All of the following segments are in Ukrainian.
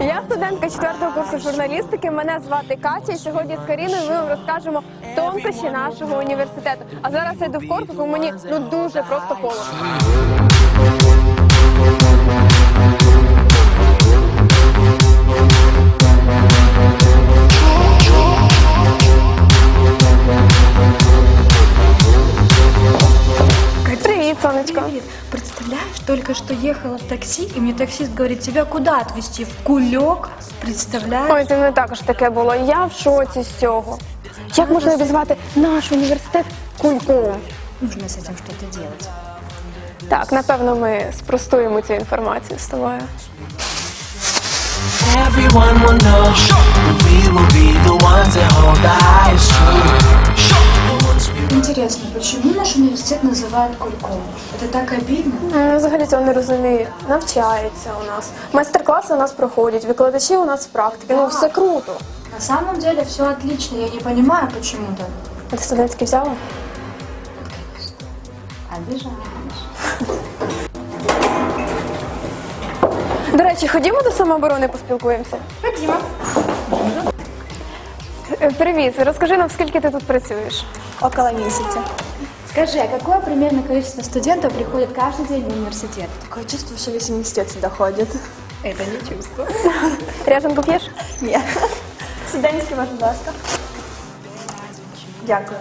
Я студентка четвертого курсу журналістики. Мене звати Катя. І сьогодні з Каріною ми вам розкажемо тонкощі нашого університету. А зараз я йду в корпус, бо мені ну дуже просто холодно. Только что ехала в такси, и мне таксист говорит, тебя куда отвезти? В кулек? Представляешь? Ой, це не також таке було. Я в шоці з цього. Як можна обізвати наш університет кульком? Нужно с этим что-то делать. Так, напевно, ми спростуємо цю інформацію з тобою. Everyone will know that we will be the ones that hold the Интересно, почему наш университет называют кульком? Это так обидно. Ну, взагалі цього не розумію. Навчається у нас. Майстер-класи у нас проходять, викладачі у нас з практики. Ну, все круто. На самом деле все отлично, я не понимаю, почему так. А ти студентський взяла? Обижаешь. До речі, ходімо до самооборони поспілкуємося. Ходимо. Е, Привіт, розкажи нам, скільки ти тут працюєш? Около месяца. Скажи, а какое примерно количество студентов приходит каждый день в университет? Такое чувство, что весь университет сюда ходит. Это не чувство. Ряженку п'єш? Ні. Студентський, будь ласка. Дякую.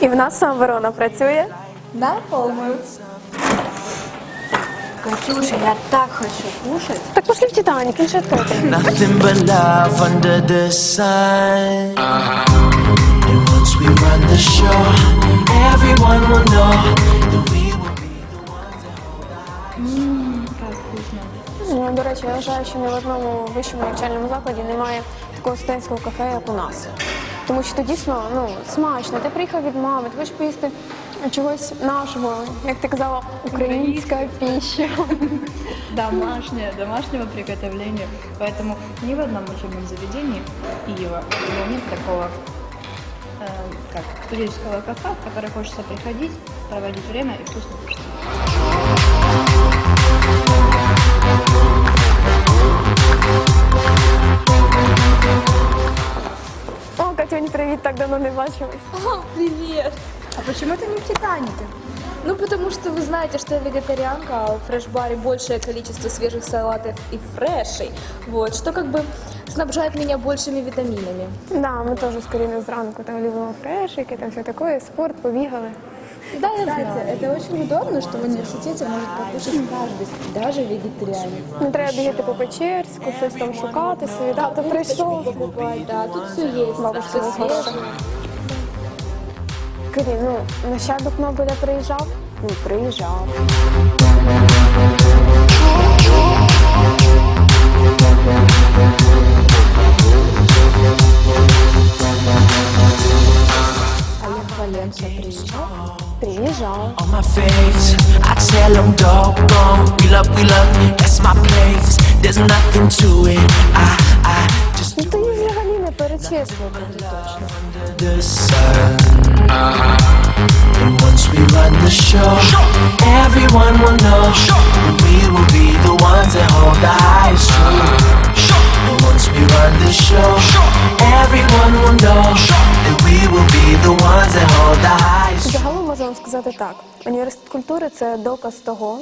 І в нас самооборона працює. На полную. Катюша, я так хочу кушать. Так пошли в Титанік, він ще тут. Nothing but love under the sun. And once we run the show, everyone will know that we will be the ones that hold the Ну, до речі, я вважаю, що ні в одному вищому навчальному закладі немає такого студентського кафе, як у нас. Тому що то дійсно ну, смачно. Ти приїхав від мами, ти хочеш поїсти чогось нашого, як ти казала, українська піща. домашнее, домашнего приготовления. Поэтому ни в одном учебном заведении Киева нет такого э, как студенческого кафе, в которое хочется приходить, проводить время и вкусно кушать. О, Катюнь, привіт, так давно не бачились. Привет! А почему ты не в Титанике? Ну, потому что вы знаете, что я вегетарианка, а в фреш-баре большее количество свежих салатов и фрешей, вот, что как бы снабжает меня большими витаминами. Да, ми теж з Каріною зранку там любимо фрешики, там все таке, спорт, побігали. Да, я знаю. это очень удобно, что в университете может покушать каждый, даже вегетарианец. Не треба бігати по Печерську, щось там шукати собі. Да, то прийшов. Покупать, да, тут все есть, Бабушка все хороша. свежее. Карін, ну, нащадок Нобеля приїжджав? Ну, приїжджав. Олег Валенса приезжал. Приїжджав. on my face. I tell them, doggone, wheel up, wheel up, that's my place. There's nothing to it. I, highest truth. Загалом можу вам сказати так: університет культури це доказ того,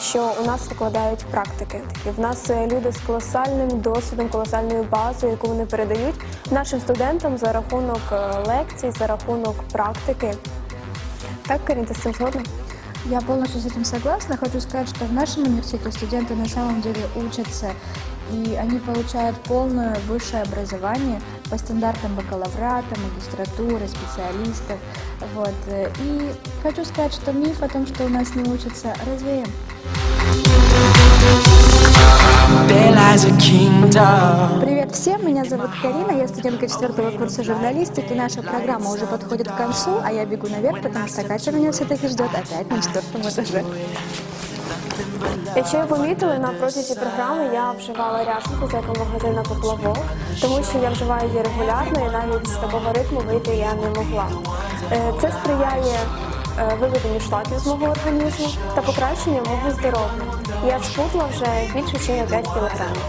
що у нас викладають практики. Такі в нас е, люди з колосальним досвідом, колосальною базою, яку вони передають нашим студентам за рахунок е, лекцій, за рахунок практики. Так, Карін, ти з цим згодна? Я полностью с этим согласна. Хочу сказать, что в нашем университете студенты на самом деле учатся, и они получают полное высшее образование по стандартам бакалаврата, магистратуры, специалистов. Вот. И хочу сказать, что миф о том, что у нас не учатся, развеем. Привет всем, меня зовут Карина, я студентка четвертого курса журналистики. Наша программа уже подходит к концу, а я бегу наверх, потому что Катя меня все-таки ждет опять на четвертом этаже. Якщо ви помітили, на протязі програми я вживала ряшенку з якого магазина поплавок, тому що я вживаю її регулярно і навіть з такого ритму вийти я не могла. Е, Це сприяє виведенню шлаків з мого організму та покращенню мого здоров'я. Я схудла вже більше, ніж на 5 кілограмів.